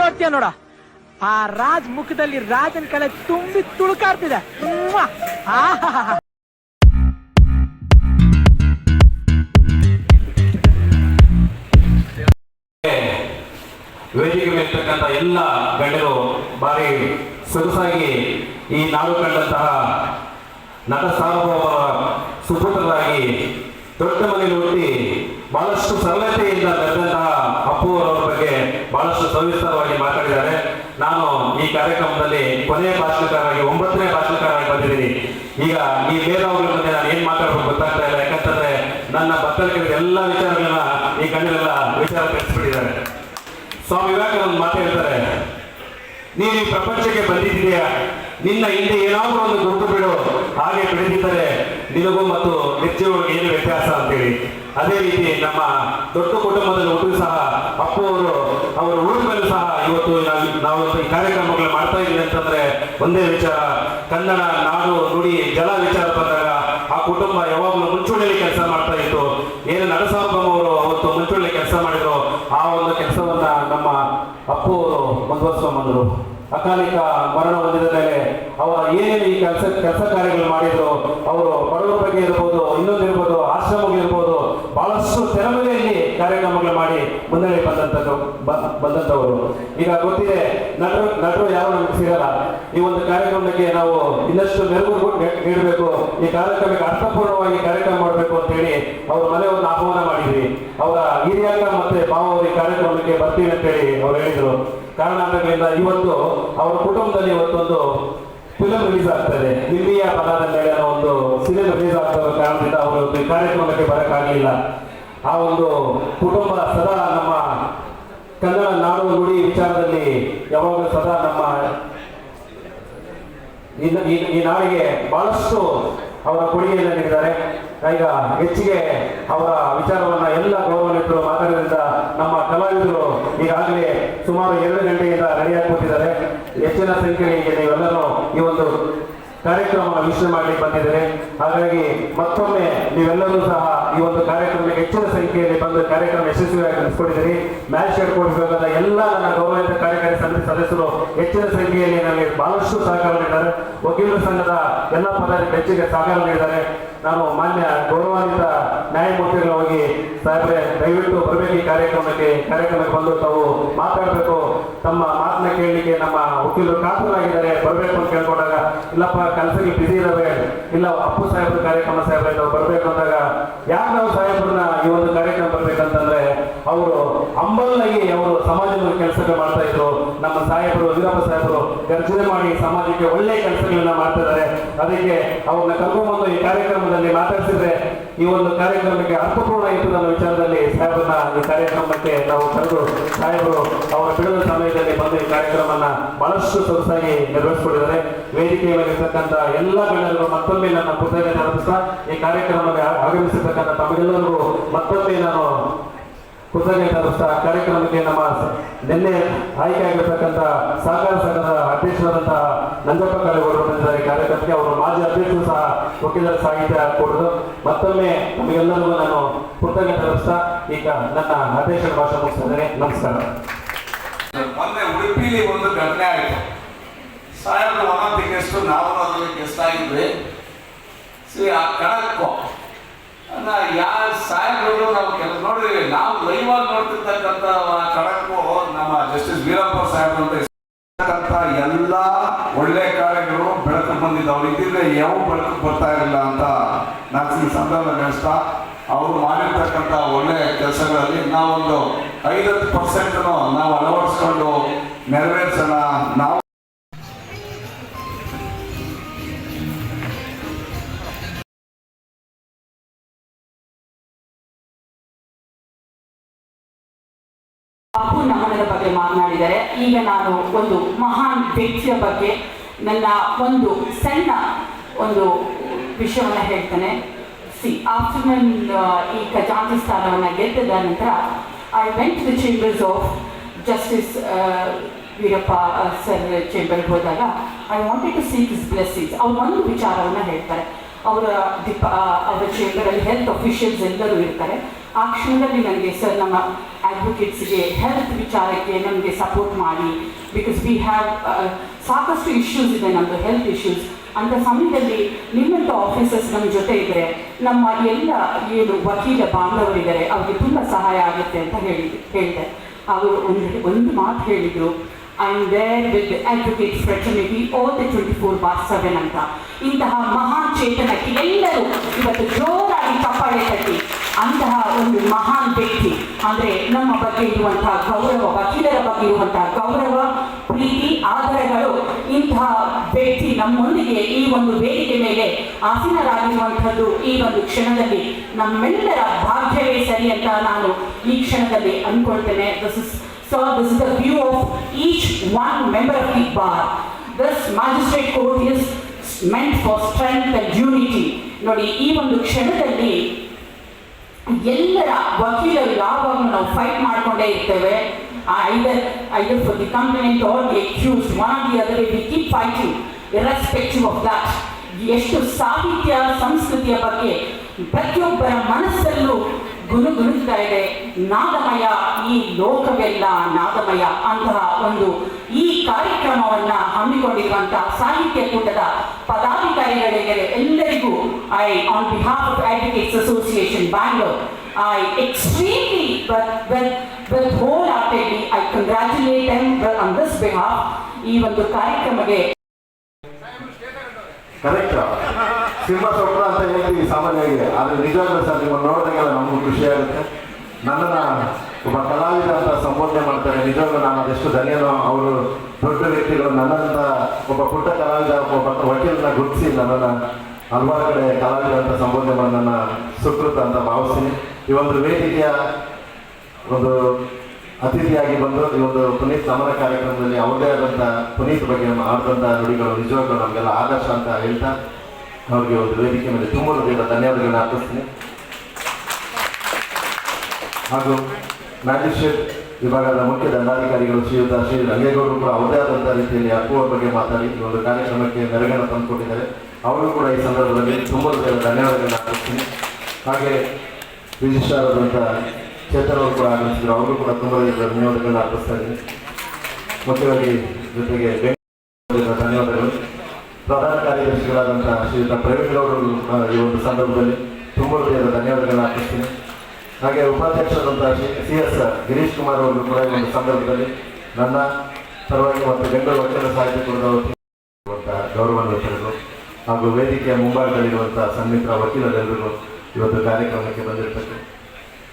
ನೋಡ್ತೀಯ ನೋಡ. ಆ ರಾಜ್ ಮುಖದಲ್ಲಿ ರಾಜನ ಕಳೆ ತುಂಬಿ ತುಳುಕಾಡ್ತಿದೆ. ವೇದಿಕೆ ಎಲ್ಲ ಗಣ್ಯರು ಬಾರಿ ಸೊಗಸಾಗಿ ಈ ನಾಡು ಕಂಡಂತಹ ನಟ ಸಾರ್ವಭೌಮರ ಸುಪುತ್ರರಾಗಿ ದೊಡ್ಡ ಮನೆಯಲ್ಲಿ ಹುಟ್ಟಿ ಬಹಳಷ್ಟು ಸರಳತೆಯಿಂದ ಬೆಳೆದಂತಹ ಅಪ್ಪು ಅವರವರ ಬಗ್ಗೆ ಬಹಳಷ್ಟು ಸವಿಸ್ತಾರವಾಗಿ ಮಾತಾಡಿದ್ದಾರೆ. ನಾನು ಈ ಕಾರ್ಯಕ್ರಮದಲ್ಲಿ ಕೊನೆಯ ಭಾಷಣಕಾರರಾಗಿ ಒಂಬತ್ತನೇ ಭಾಷಣಕಾರರಾಗಿ ಬಂದಿದ್ದೀನಿ. ಈಗ ಈ ಮೇಧಾವಿಗಳ ಬಗ್ಗೆ ನಾನು ಏನ್ ಮಾತಾಡಬೇಕು ಗೊತ್ತಾಗ್ತಾ ಇಲ್ಲ. ಯಾಕಂತಂದ್ರೆ ನನ್ನ ಭಕ್ತರಿಗೆ ಎಲ್ಲ ವಿಚಾರಗಳನ್ನ ಈ ಕಣ್ಣೆಲ್ಲ ವಿಚಾರ ತಿಳಿಸ್ಬಿಟ್ಟಿದ್ದಾರೆ. ಸ್ವಾಮಿ ವಿವೇಕಾನಂದ ಮಾತು ಹೇಳ್ತಾರೆ. ನೀನು ಈ ಪ್ರಪಂಚಕ್ಕೆ ಬಂದಿದ್ದೀಯಾ? ನಿನ್ನ ಹಿಂದೆ ಏನಾದರೂ ಒಂದು ಗುರುತು ಬಿಡು. ಹಾಗೆ ಬೆಳೆದಿದ್ದರೆ ನಿನಗೂ ಮತ್ತು ನಿತ್ಯವಾಗಿ ಏನು ವ್ಯತ್ಯಾಸ? ಅಂತೇಳಿ. ಅದೇ ರೀತಿ ನಮ್ಮ ದೊಡ್ಡ ಕುಟುಂಬದಲ್ಲಿ ಒಬ್ಬರು ಸಹ ಅಪ್ಪು ಅವರು ಅವರ ಉಳಿದ ಸಹ ಇವತ್ತು ನಾವು ಈ ಕಾರ್ಯಕ್ರಮಗಳು ಮಾಡ್ತಾ ಇದ್ದೀವಿ ಅಂತಂದ್ರೆ ಒಂದೇ ವಿಚಾರ. ಕನ್ನಡ, ನಾಡು, ನುಡಿ, ಜಲ ವಿಚಾರ ಬಂದಾಗ ಆ ಕುಟುಂಬ ಯಾವಾಗಲೂ ಮುಂಚೂಣಿಯಲ್ಲಿ ಕೆಲಸ ಮಾಡ್ತಾ ಇತ್ತು. ಏನು ನರಸಾರ್ವಭೌಮ ಅವರು ಅವತ್ತು ಮುಂಚೂಣಿಯಲ್ಲಿ ಕೆಲಸ ಮಾಡಿದ್ರು, ಆ ಒಂದು ಕೆಲಸವನ್ನ ನಮ್ಮ ಅಪ್ಪು ಅವರು ಬಂದರು ಅಕಾಲಿಕ ಮರಣ ಹೊಂದಿದ ಮೇಲೆ ಅವರ ಏನೇನು ಈ ಕೆಲಸ ಕೆಲಸ ಕಾರ್ಯಗಳು ಮಾಡಿದ್ರು, ಅವರು ಬಡವರ ಬಗ್ಗೆ ಇರ್ಬೋದು, ಇನ್ನೊಂದು ಇರ್ಬೋದು ಆಶ್ರಮಗಳಿರ್ಬೋದು ಬಹಳಷ್ಟು ತೆರಮನೆಯಲ್ಲಿ ಕಾರ್ಯಕ್ರಮಗಳು ಮಾಡಿ ಮುನ್ನಡೆ ಬಂದಂಥದ್ದು ಬ- ಬಂದಂಥವರು ಈಗ ಗೊತ್ತಿದೆ, ನಟರು ನಟರು ಯಾವ ನಮಗೆ ಸಿಗಲ್ಲ. ಈ ಒಂದು ಕಾರ್ಯಕ್ರಮಕ್ಕೆ ನಾವು ಇನ್ನಷ್ಟು ಮೆರುಗು ನೀ- ನೀಡಬೇಕು. ಈ ಕಾರ್ಯಕ್ರಮಕ್ಕೆ ಅರ್ಥಪೂರ್ಣವಾಗಿ ಕಾರ್ಯಕ್ರಮ ಮಾಡಬೇಕು ಅಂತ ಹೇಳಿ ಅವ್ರ ಮನೆ ಒಂದು ಆಹ್ವಾನ ಮಾಡಿದ್ವಿ. ಅವರ ಹಿರಿಯಕ್ಕ ಮತ್ತೆ ಮಾವ ಈ ಕಾರ್ಯಕ್ರಮಕ್ಕೆ ಬರ್ತೀವಿ ಅಂತ ಹೇಳಿ ಅವ್ರು ಹೇಳಿದ್ರು. ಕಾರಣಾಂತರಗಳಿಂದ ಇವತ್ತು ಅವರ ಕುಟುಂಬದಲ್ಲಿ ಇವತ್ತೊಂದು ಫಿಲಂ ರಿಲೀಸ್ ಆಗ್ತದೆ. ಹಿಂದಿಯ ಪದಾದ ಮೇಲೆ ಒಂದು ಸಿನಿಮಾ ರಿಲೀಸ್ ಆಗ್ತದ ಕಾರಣದಿಂದ ಅವರು ಈ ಕಾರ್ಯಕ್ರಮಕ್ಕೆ ಬರಕ್ಕಾಗಲಿಲ್ಲ. ಆ ಒಂದು ಕುಟುಂಬ ಸದಾ ಕನ್ನಡ ನಾಡು ನುಡಿ ವಿಚಾರದಲ್ಲಿ ಯಾವಾಗಲೂ ಸದಾ ನಮ್ಮ ಈ ನಾಡಿಗೆ ಬಹಳಷ್ಟು ಅವರ ಕೊಡುಗೆಯನ್ನು ನೀಡಿದ್ದಾರೆ. ಈಗ ಹೆಚ್ಚಿಗೆ ಅವರ ವಿಚಾರವನ್ನ ಎಲ್ಲ ಗೌರವಾನ್ವಿತರು ಮಾತಾಡೋದ್ರಿಂದ ನಮ್ಮ ಕಲಾವಿದರು ಈಗಾಗಲೇ ಸುಮಾರು ಎರಡು ಗಂಟೆಯಿಂದ ರೆಡಿಯಾಗಿ ಕೂತಿದ್ದಾರೆ. ಹೆಚ್ಚಿನ ಸಂಖ್ಯೆಯಲ್ಲಿ ನೀವೆಲ್ಲರೂ ಈ ಒಂದು ಕಾರ್ಯಕ್ರಮವನ್ನು ವೀಕ್ಷಣೆ ಮಾಡಲಿಕ್ಕೆ ಬಂದಿದ್ದಾರೆ ಹಾಗಾಗಿ ಮತ್ತೊಮ್ಮೆ ನೀವೆಲ್ಲರೂ ಸಹ ಈ ಒಂದು ಕಾರ್ಯಕ್ರಮಕ್ಕೆ ಹೆಚ್ಚಿನ ಸಂಖ್ಯೆಯಲ್ಲಿ ಬಂದು ಕಾರ್ಯಕ್ರಮ ಯಶಸ್ವಿಯಾಗಿ ನಡೆಸಿಕೊಟ್ಟಿದ್ದೀರಿ ಮ್ಯಾಚ್ ಹೇಳ್ಕೊಡ್ಬೇಕಾದ ಎಲ್ಲ ನನ್ನ ಗೌರವಿತ ಕಾರ್ಯಕಾರಿ ಸಮಿತಿ ಸದಸ್ಯರು ಹೆಚ್ಚಿನ ಸಂಖ್ಯೆಯಲ್ಲಿ ನನಗೆ ಬಹಳಷ್ಟು ಸಹಕಾರ ನೀಡಿದ್ದಾರೆ. ವಕೀಲರ ಸಂಘದ ಎಲ್ಲ ಪದಾಧಿಕಾರಿ ಹೆಚ್ಚಿಗೆ ಸಹಕಾರ ನೀಡಿದ್ದಾರೆ. ನಾನು ಮಾನ್ಯ ಗೌರವಾನ್ವಿತ ನ್ಯಾಯಮೂರ್ತಿಗಳ ಹೋಗಿ ಸಾಹೇಬ್ರೆ, ದಯವಿಟ್ಟು ಬರಬೇಕು ಕಾರ್ಯಕ್ರಮಕ್ಕೆ ಕಾರ್ಯಕ್ರಮಕ್ಕೆ ಬಂದು ತಾವು ಮಾತಾಡಬೇಕು. ತಮ್ಮ ಮಾತನ್ನ ಕೇಳಲಿಕ್ಕೆ ನಮ್ಮ ವಕೀಲರು ಕಾತರಾಗಿದ್ದಾರೆ ಬರಬೇಕು ಅಂತ ಕೇಳ್ಕೊಂಡಾಗ, ಇಲ್ಲಪ್ಪ ಕೆಲಸಕ್ಕೆ ಬಿಸಿ ಇದ್ದಾವೆ ಇಲ್ಲ, ಅಪ್ಪು ಸಾಹೇಬ್ರ ಕಾರ್ಯಕ್ರಮ ಸಾಹೇಬ್ರೆ ನಾವು ಬರಬೇಕು ಅಂದಾಗ ಯಾಕೆ ನಾವು ಸಾಹೇಬ್ರನ್ನ ಈ ಒಂದು ಕಾರ್ಯಕ್ರಮ ಬರಬೇಕಂತಂದ್ರೆ, ಅವರು ಅಂಬಲ್ನಾಗಿ ಅವರು ಸಮಾಜದ ಕೆಲಸಕ್ಕೆ ಮಾಡ್ತಾ ಇದ್ರು. ನಮ್ಮ ಸಾಹೇಬರು, ವೀರಪ್ಪ ಸಾಹೇಬರು ಗರ್ಜನೆ ಮಾಡಿ ಸಮಾಜಕ್ಕೆ ಒಳ್ಳೆ ಕೆಲಸಗಳನ್ನ ಮಾಡ್ತಾ ಇದ್ದಾರೆ. ಅದಕ್ಕೆ ಅವ್ರನ್ನ ಕರ್ಕೊಂಡ್ಬಂದು ಈ ಕಾರ್ಯಕ್ರಮದಲ್ಲಿ ಮಾತಾಡಿಸಿದ್ರೆ ಈ ಒಂದು ಕಾರ್ಯಕ್ರಮಕ್ಕೆ ಅರ್ಥಪೂರ್ಣ ಇತ್ತು ನನ್ನ ವಿಚಾರದಲ್ಲಿ. ಸಾಹೇಬರನ್ನ ಈ ಕಾರ್ಯಕ್ರಮಕ್ಕೆ ನಾವು ಕರೆದು ಸಾಹೇಬರು ಅವರ ಬಿಡುವ ಸಮಯದಲ್ಲಿ ಬಂದು ಈ ಕಾರ್ಯಕ್ರಮವನ್ನ ಬಹಳಷ್ಟು ಸೊಗಸಾಗಿ ನೆರವೇರಿಸಿಕೊಂಡಿದ್ದಾರೆ ವೇದಿಕೆಯ ಮೇಲೆ ಎಲ್ಲ ಗಣ್ಯರು ಮತ್ತೊಮ್ಮೆ ನನ್ನ ಕೃತಜ್ಞತೆ ಈ ಕಾರ್ಯಕ್ರಮಕ್ಕೆ ಆಗಮಿಸಿರ್ತಕ್ಕಂಥ ತಮಗೆಲ್ಲರಿಗೂ ಮತ್ತೊಮ್ಮೆ ನಾನು ಕೃತಜ್ಞತೆ ಅರ್ಪಿಸ್ತಾ ಕಾರ್ಯಕ್ರಮಕ್ಕೆ ನಮ್ಮ ನಿನ್ನೆ ಆಯ್ಕೆಯಾಗಿರ್ತಕ್ಕಂಥ ಸಹಕಾರ ಸಂಘದ ಅಧ್ಯಕ್ಷರಾದಂತಹ ನಂಜಪ್ಪ ಕಾಲೇಗೌಡರು ಬಂದಿದ್ದಾರೆ ಕಾರ್ಯಕ್ರಮಕ್ಕೆ ಅವರು ಮಾಜಿ ಅಧ್ಯಕ್ಷರು ಸಹ ವಕೀಲರ ಸಾಹಿತ್ಯ ಕೊಡೋದು. ಮತ್ತೊಮ್ಮೆ ನಮಗೆಲ್ಲರಿಗೂ ನಾನು ಕೃತಜ್ಞತೆ ಅರ್ಪಿಸ್ತಾ ಈಗ ನನ್ನ ಅಧ್ಯಕ್ಷರ ಭಾಷೆ ನಮಸ್ಕಾರ. ಮೊನ್ನೆ ಉಡುಪಿಲಿ ಒಂದು ಘಟನೆ ಆಯಿತು. ಸಾವಿರದ ಒಂಬತ್ತು ಗೆಸ್ಟ್ ನಾವು ಅದರಲ್ಲಿ ಗೆಸ್ಟ್ ಆಗಿದ್ವಿ. ಸಿ ಆ ಕಣಕ್ಕೂ ನಾ ಯಾರ ಸಾಹೇಬ್ರು ನಾವು ಕೆಲವು ನೋಡಿ ನಾವು ಲೈವ್ ಆಗಿ ನೋಡ್ತಿರ್ತಕ್ಕಂಥ ಆ ಕಣಕ್ಕೂ ನಮ್ಮ ಜಸ್ಟಿಸ್ ವೀರಪ್ಪ ಸಾಹೇಬ್ರು ಅಂತ ಇರ್ತಕ್ಕಂಥ ಎಲ್ಲ ಒಳ್ಳೆ ಕಾರ್ಯಗಳು ಬೆಳಕು ಬಂದಿದ್ದು ಅವ್ರು ಇದ್ದಿದ್ರೆ ಯಾವ ಬರ್ತಾ ಇರಲಿಲ್ಲ ಅಂತ ನಾನು ಈ ಸಂದರ್ಭ ನಡೆಸ್ತಾ ಅವರು ಮಾಡಿರ್ತಕ್ಕಂಥ ಒಳ್ಳೆ ಕೆಲಸಗಳಲ್ಲಿ ನಾವೊಂದು ಐವತ್ತು ಪರ್ಸೆಂಟ್ ನಾವು ಅಳವಡಿಸ್ಕೊಂಡು ನೆರವೇರಿಸೋಣ. ನಾವು ಅಪ್ಪು ನಮನದ ಬಗ್ಗೆ ಮಾತನಾಡಿದ್ದಾರೆ ಈಗ ನಾನು ಒಂದು ಮಹಾನ್ ವ್ಯಕ್ತಿಯ ಬಗ್ಗೆ ನನ್ನ ಒಂದು ಸಣ್ಣ ಒಂದು ವಿಷಯವನ್ನು ಹೇಳ್ತೇನೆ. ಸಿ ಆಫ್ಟರ್ ನನ್ನ ಈ ಖಜಾಂಚಿ ಸ್ಥಾನವನ್ನು ಗೆದ್ದ ನಂತರ I went the chambers of justice Veerappa sir ಚೇಂಬರ್ಗೆ ಹೋದಾಗ I wanted to see his blessings ಅವ್ರು ಒಂದು ವಿಚಾರವನ್ನು ಹೇಳ್ತಾರೆ. ಅವರ ದಿಪ ಅವರ ಚೇಂಬರಲ್ಲಿ ಹೆಲ್ತ್ ಅಫಿಷಿಯಲ್ಸ್ ಎಲ್ಲರೂ ಇರ್ತಾರೆ. ಆ ಕ್ಷಣದಲ್ಲಿ ನನಗೆ ಸರ್ ನಮ್ಮ ಅಡ್ವೊಕೇಟ್ಸ್ಗೆ ಹೆಲ್ತ್ ವಿಚಾರಕ್ಕೆ ನಮಗೆ ಸಪೋರ್ಟ್ ಮಾಡಿ ಬಿಕಾಸ್ ವಿ ಹ್ಯಾವ್ ಸಾಕಷ್ಟು ಇಶ್ಯೂಸ್ ಇದೆ ನಮ್ಮದು ಹೆಲ್ತ್ ಇಶ್ಯೂಸ್ ಅಂಥ ಸಮಯದಲ್ಲಿ ನಿಮ್ಮಂಥ ಆಫೀಸರ್ಸ್ ನಮ್ಮ ಜೊತೆ ಇದ್ದರೆ ನಮ್ಮ ಎಲ್ಲ ಏನು ವಕೀಲ ಬಾಂಧವರಿದ್ದಾರೆ ಅವ್ರಿಗೆ ತುಂಬ ಸಹಾಯ ಆಗುತ್ತೆ ಅಂತ ಹೇಳಿದ್ರು ಹೇಳಿದೆ ಅವರು ಒಂದು ಒಂದು ಮಾತು ಹೇಳಿದರು. I were with advocate fraternity all the twenty four by seven ಅಂತ ಇಂತಹ ಮಹಾನ್ ಎಲ್ಲರೂ ಇವತ್ತು ಜೋರಾಗಿ ಕಪ್ಪಾಳೆ ತಟ್ಟಿ. ಅಂತಹ ಒಂದು ಮಹಾನ್ ವ್ಯಕ್ತಿ, ಅಂದರೆ ನಮ್ಮ ಬಗ್ಗೆ ಇರುವಂತಹ ಗೌರವ, ವಕೀಲರ ಬಗ್ಗೆ ಇರುವಂತಹ ಗೌರವ, ಪ್ರೀತಿ ಆಧಾರಗಳು ಇಂತಹ ವ್ಯಕ್ತಿ ನಮ್ಮೊಂದಿಗೆ ಈ ಒಂದು ವೇದಿಕೆ ಮೇಲೆ ಆಸೀನರಾಗಿರುವಂಥದ್ದು ಈ ಒಂದು ಕ್ಷಣದಲ್ಲಿ ನಮ್ಮೆಲ್ಲರ ಭಾಗ್ಯವೇ ಸರಿ ಅಂತ ನಾನು ಈ ಕ್ಷಣದಲ್ಲಿ ಅಂದ್ಕೊಳ್ತೇನೆ. This so this is the view of each one member of the bar. This magistrate court is meant for strength and unity. ನೋಡಿ, ಈ ಒಂದು ಕ್ಷಣದಲ್ಲಿ ಎಲ್ಲರ ವಕೀಲರು ಯಾವಾಗಲೂ ನಾವು ಫೈಟ್ ಮಾಡಿಕೊಂಡೇ ಇರ್ತೇವೆ either either for the complaint or the accuse one of the other we keep fighting irrespective of that ಎಷ್ಟು ಸಾಹಿತ್ಯ, ಸಂಸ್ಕೃತಿಯ ಬಗ್ಗೆ ಪ್ರತಿಯೊಬ್ಬರ ಮನಸ್ಸಲ್ಲೂ ಗುನುಗುನುಗ್ತಾ ಇದೆ. ನಾದಮಯ, ಈ ಲೋಕವೆಲ್ಲ ನಾದಮಯ ಅಂತಹ ಒಂದು ಈ ಕಾರ್ಯಕ್ರಮವನ್ನ ಹಮ್ಮಿಕೊಂಡಿರುವಂತಹ ಸಾಹಿತ್ಯ ಕೂಟದ ಪದಾಧಿಕಾರಿಗಳಿಗೆ ಎಲ್ಲರಿಗೂ I on behalf of advocates association Bangalore I extremely wholeheartedly I congratulate on this behalf ಈ ಒಂದು ಕಾರ್ಯಕ್ರಮಕ್ಕೆ ಕರೆಕ್ಟ್ ಸಿಂಹ ಸ್ವಪ್ನ ಅಂತ ಹೇಳ್ತೀವಿ ಸಾಮಾನ್ಯವಾಗಿ. ಆದ್ರೆ ನಿಜವಾಗ್ಲೂ ಸರ್, ನಿಮ್ಮನ್ನು ನೋಡಿದಾಗೆಲ್ಲ ನಮಗೂ ಖುಷಿ ಆಗುತ್ತೆ. ನನ್ನನ್ನ ಒಬ್ಬ ಕಲಾವಿದ ಅಂತ ಸಂಬೋಧನೆ ಮಾಡ್ತಾರೆ. ನಿಜವಾಗ್ಲೂ ನಾನು ಅದೆಷ್ಟು ಧನ್ಯನೋ, ಅವರು ದೊಡ್ಡ ವ್ಯಕ್ತಿಗಳು. ನನ್ನಂತ ಒಬ್ಬ ಪುಟ್ಟ ಕಲಾವಿದ, ಒಬ್ಬ ವಕೀಲನ ಗುರುತಿಸಿ ನನ್ನನ್ನು ಹಲವಾರು ಕಡೆ ಕಲಾವಿದ ಅಂತ ಸಂಬೋಧನೆ ಮಾಡಿ ನನ್ನ ಸುಕೃತ ಅಂತ ಭಾವಿಸ್ತೀನಿ. ಈ ಒಂದು ವೇದಿಕೆಯ ಒಂದು ಅತಿಥಿಯಾಗಿ ಬಂದು, ಈ ಒಂದು ಪುನೀತ್ ಸಮರ ಕಾರ್ಯಕ್ರಮದಲ್ಲಿ ಅವರದೇ ಆದಂಥ ಪುನೀತ್ ಬಗ್ಗೆ ಆಡಿದಂಥ ನುಡಿಗಳು ನಿಜವಾಗ್ಲೂ ನಮಗೆಲ್ಲ ಆದರ್ಶ ಅಂತ ಹೇಳ್ತಾ ಅವ್ರಿಗೆ ಒಂದು ವೇದಿಕೆ ಮೇಲೆ ತುಂಬ ಹೃದಯದ ಧನ್ಯವಾದಗಳನ್ನ ಅರ್ಪಿಸ್ತೀನಿ. ಹಾಗೂ ಮ್ಯಾಜಿಸ್ಟ್ರೇಟ್ ವಿಭಾಗದ ಮುಖ್ಯ ದಂಡಾಧಿಕಾರಿಗಳು ಶ್ರೀಯುತ ಶ್ರೀ ರಂಗೇಗೌಡರು ಕೂಡ ಅವರದೇ ಆದಂಥ ರೀತಿಯಲ್ಲಿ ಅಪ್ಪುವ ಬಗ್ಗೆ ಮಾತಾಡಿ ಈ ಒಂದು ಕಾರ್ಯಕ್ರಮಕ್ಕೆ ಮೆರುಗನ್ನು ತಂದುಕೊಟ್ಟಿದ್ದಾರೆ. ಅವರು ಕೂಡ ಈ ಸಂದರ್ಭದಲ್ಲಿ ತುಂಬ ಹೃದಯದ ಧನ್ಯವಾದಗಳನ್ನ ಅರ್ಪಿಸ್ತೀನಿ. ಹಾಗೆ ರಿಜಿಸ್ಟ್ರಾರ್ ಚೇತನ್ ಅವರು ಕೂಡ ಆಗಮಿಸಿದ್ರು. ಅವರು ಕೂಡ ತುಂಬ ಧನ್ಯವಾದಗಳನ್ನ ಅರ್ಪಿಸ್ತಾ ಇದ್ದೀನಿ. ಮುಖ್ಯವಾಗಿ ಜೊತೆಗೆ ಧನ್ಯವಾದಗಳು. ಪ್ರಧಾನ ಕಾರ್ಯದರ್ಶಿಗಳಾದಂತಹ ಶ್ರೀಯುತ ಪ್ರವೀಣ್ ಗೌಡರು ಆ, ಈ ಒಂದು ಸಂದರ್ಭದಲ್ಲಿ ತುಂಬ ಹೃದಯದ ಧನ್ಯವಾದಗಳನ್ನ ಅರ್ಪಿಸ್ತೀನಿ. ಹಾಗೆ ಉಪಾಧ್ಯಕ್ಷರಾದಂತಹ ಸಿ ಎಸ್ ಗಿರೀಶ್ ಕುಮಾರ್ ಅವರು ಕೂಡ ಈ ಒಂದು ಸಂದರ್ಭದಲ್ಲಿ ನನ್ನ ಪರವಾಗಿ ಮತ್ತು ಬೆಂಗಳೂರು ವಚನ ಸಾಹಿತ್ಯ ವತಿಯಿಂದ ಗೌರವವನ್ನು ವ್ಯಕ್ತರಿಸಿದರು ಹಾಗೂ ವೇದಿಕೆಯ ಮುಂಭಾಗದಲ್ಲಿರುವಂತಹ ಸನ್ಮಿತ್ರ ವಕೀಲರೆಲ್ಲರಿಗೂ ಇವತ್ತು ಕಾರ್ಯಕ್ರಮಕ್ಕೆ ಬಂದಿರತಕ್ಕ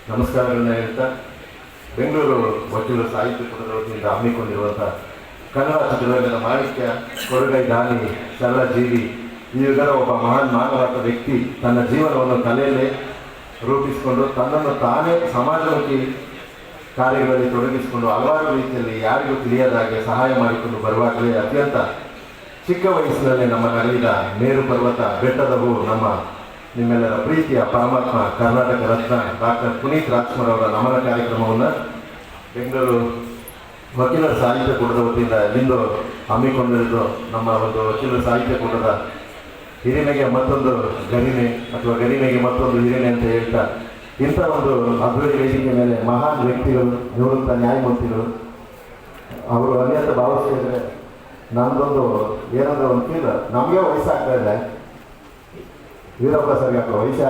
ನಮಸ್ಕಾರಗಳನ್ನ ಹೇಳ್ತಾ ಬೆಂಗಳೂರು ವಕೀಲರು ಸಾಹಿತ್ಯ ಕೂಡ ವತಿಯಿಂದ ಹಮ್ಮಿಕೊಂಡಿರುವಂಥ ಕನ್ನಡ ಚಿತ್ರರಂಗದ ಮಾಣಿಕ್ಯ ಕೊಡುಗೈ ದಾನಿ ಸರಳ ಜೀವಿ ಈ ಒಬ್ಬ ಮಹಾನ್ ಮಾನವಾದ ವ್ಯಕ್ತಿ ತನ್ನ ಜೀವನವನ್ನು ತಲೆಯಲ್ಲೇ ರೂಪಿಸಿಕೊಂಡು ತನ್ನನ್ನು ತಾನೇ ಸಮಾಜಮುಖಿ ಕಾರ್ಯಗಳಲ್ಲಿ ತೊಡಗಿಸಿಕೊಂಡು ಹಲವಾರು ರೀತಿಯಲ್ಲಿ ಯಾರಿಗೂ ತಿಳಿಯದ ಹಾಗೆ ಸಹಾಯ ಮಾಡಿಕೊಂಡು ಬರುವಾಗಲೇ ಅತ್ಯಂತ ಚಿಕ್ಕ ವಯಸ್ಸಿನಲ್ಲಿ ನಮ್ಮ ನಡೆದ ಮೇರು ಪರ್ವತ ಬೆಟ್ಟದ ಹೂ ನಮ್ಮ ನಿಮ್ಮೆಲ್ಲರ ಪ್ರೀತಿಯ ಪರಮಾತ್ಮ ಕರ್ನಾಟಕ ರತ್ನ ಡಾಕ್ಟರ್ ಪುನೀತ್ ರಾಜ್ಕುಮಾರ್ ಅವರ ನಮನ ಕಾರ್ಯಕ್ರಮವನ್ನು ಬೆಂಗಳೂರು ವಕೀಲರ ಸಾಹಿತ್ಯ ಕೂಟದ ವತಿಯಿಂದ ಇಂದು ಹಮ್ಮಿಕೊಂಡಿರುವುದು ನಮ್ಮ ಒಂದು ವಕೀಲರ ಸಾಹಿತ್ಯ ಕೂಟದ ಹಿರಿಮೆಗೆ ಮತ್ತೊಂದು ಗರಿಮೆ ಅಥವಾ ಗರಿಮೆಗೆ ಮತ್ತೊಂದು ಹಿರಿಮೆ ಅಂತ ಹೇಳ್ತಾ ಇಂಥ ಒಂದು ಅಭಿವೃದ್ಧಿ ವೇದಿಕೆ ಮೇಲೆ ಮಹಾನ್ ವ್ಯಕ್ತಿಗಳು, ನಿವೃತ್ತ ನ್ಯಾಯಮೂರ್ತಿಗಳು ಅವರು ಅನ್ಯತ ಭಾವಿಸ್ತಿದ್ರೆ ನಮ್ದೊಂದು ಏನಂದ್ರೆ ಒಂದು ಫೀಲ್, ನಮಗೆ ವಯಸ್ಸಾಗ್ತಾ ಇದೆ. ವೀರಪ್ಪ ಸರ್ಗೆ ವಯಸ್ಸೇ